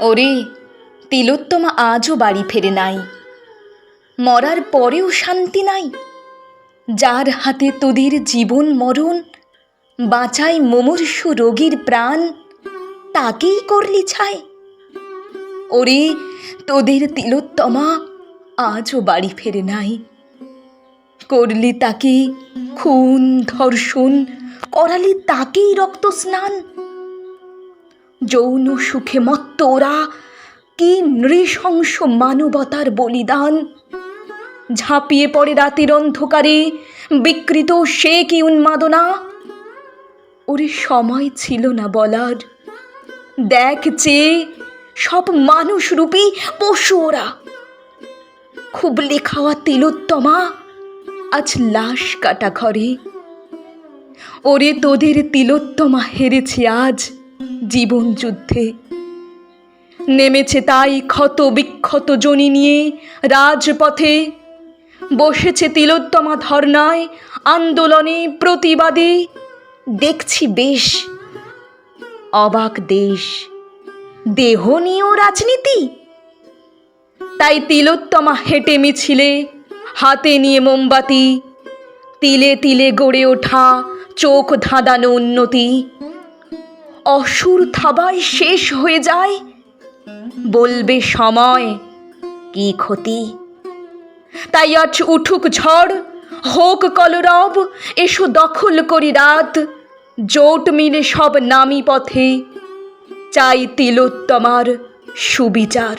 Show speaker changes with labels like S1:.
S1: ওরে, তিলোত্তমা আজও বাড়ি ফেরে নাই। মরার পরেও শান্তি নাই। যার হাতে তোদের জীবন মরণ বাঁচাই মুমূর্ষু রোগীর প্রাণ, তাকেই করলি ছাই। ওরে, তোদের তিলোত্তমা আজও বাড়ি ফেরে নাই। করলি তাকে খুন, ধর্ষণ, করালি তাকেই রক্ত স্নান যৌন সুখে মত্ত ওরা। কি নৃশংস মানবতার বলিদান। ঝাঁপিয়ে পড়ে রাতের অন্ধকারে, বিকৃত সে কি উন্মাদনা? ওরে সময় ছিল না বলার। দেখ যে, সব মানুষরূপী পশু ওরা। খুব লেখাওয়া তিলোত্তমা, আজ লাশ কাটা ঘরে। ওরে তোদের তিলোত্তমা হেরেছি আজ। জীবন যুদ্ধে। নেমেছে তাই ক্ষত বিক্ষত জনি নিয়ে রাজপথে। বসেছে তিলোত্তমা ধর্নায় আন্দোলনে প্রতিবাদে। দেখছি বেশ, অবাক দেশ। দেহ নিয়েও রাজনীতি। তাই তিলোত্তমা হেঁটে মিছিলে, হাতে নিয়ে মোমবাতি। তিলে তিলে গড়ে ওঠা চোখ ধাঁধানো উন্নতি। অসুর থাবায় শেষ হয়ে যায়। বলবে সময়, কি ক্ষতি? তাই আজ উঠুক ঝড়, হোক কলরব, এসো দখল করি রাত। জোট মিলে সব নামি পথে, চাই তিলোত্তমার সুবিচার।